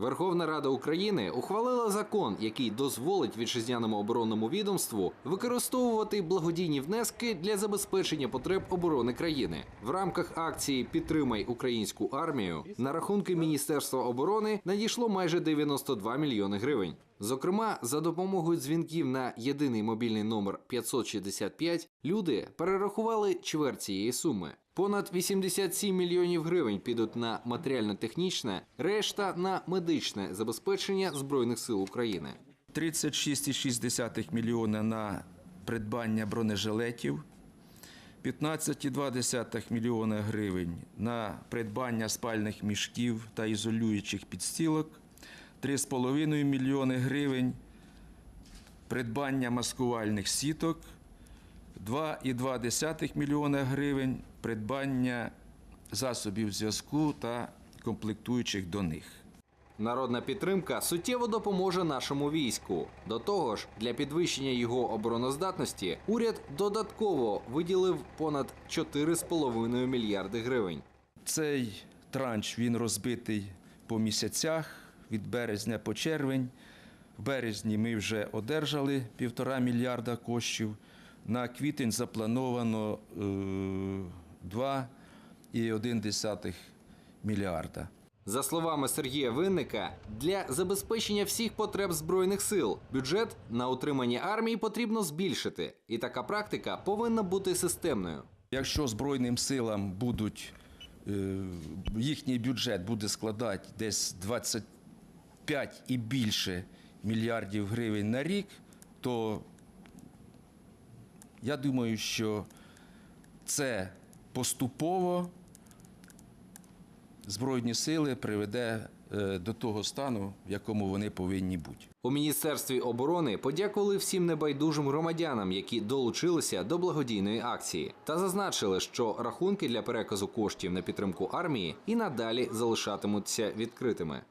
Верховна Рада України ухвалила закон, який дозволить вітчизняному оборонному відомству використовувати благодійні внески для забезпечення потреб оборони країни. В рамках акції Підтримай українську армію на рахунки Міністерства оборони надійшло майже 92 мільйони гривень. Зокрема, за допомогою дзвінків на єдиний мобільний номер 565 люди перерахували чверть цієї суми. Понад 87 мільйонів гривень підуть на матеріально-технічне, решта на медичне забезпечення Збройних сил України. 36,6 мільйона на придбання бронежилетів, 15,2 мільйона гривень на придбання спальних мішків та ізолюючих підстілок, 3,5 мільйони гривень придбання маскувальних сіток, 2,2 мільйона гривень придбання засобів зв'язку та комплектуючих до них. Народна підтримка суттєво допоможе нашому війську. До того ж, для підвищення його обороноздатності уряд додатково виділив понад 4,5 мільярди гривень. Цей транш він розбитий по місяцях від березня по червень. В березні ми вже одержали півтора мільярда коштів. На квітень заплановано е, 2,1 мільярда. За словами Сергія Винника, для забезпечення всіх потреб збройних сил бюджет на утримання армії потрібно збільшити, і така практика повинна бути системною. Якщо Збройним силам будуть, е, їхній бюджет буде складати десь 25 і більше мільярдів гривень на рік, то я думаю, що це поступово Збройні сили приведе е, до того стану, в якому вони повинні бути. У міністерстві оборони подякували всім небайдужим громадянам, які долучилися до благодійної акції, та зазначили, що рахунки для переказу коштів на підтримку армії і надалі залишатимуться відкритими.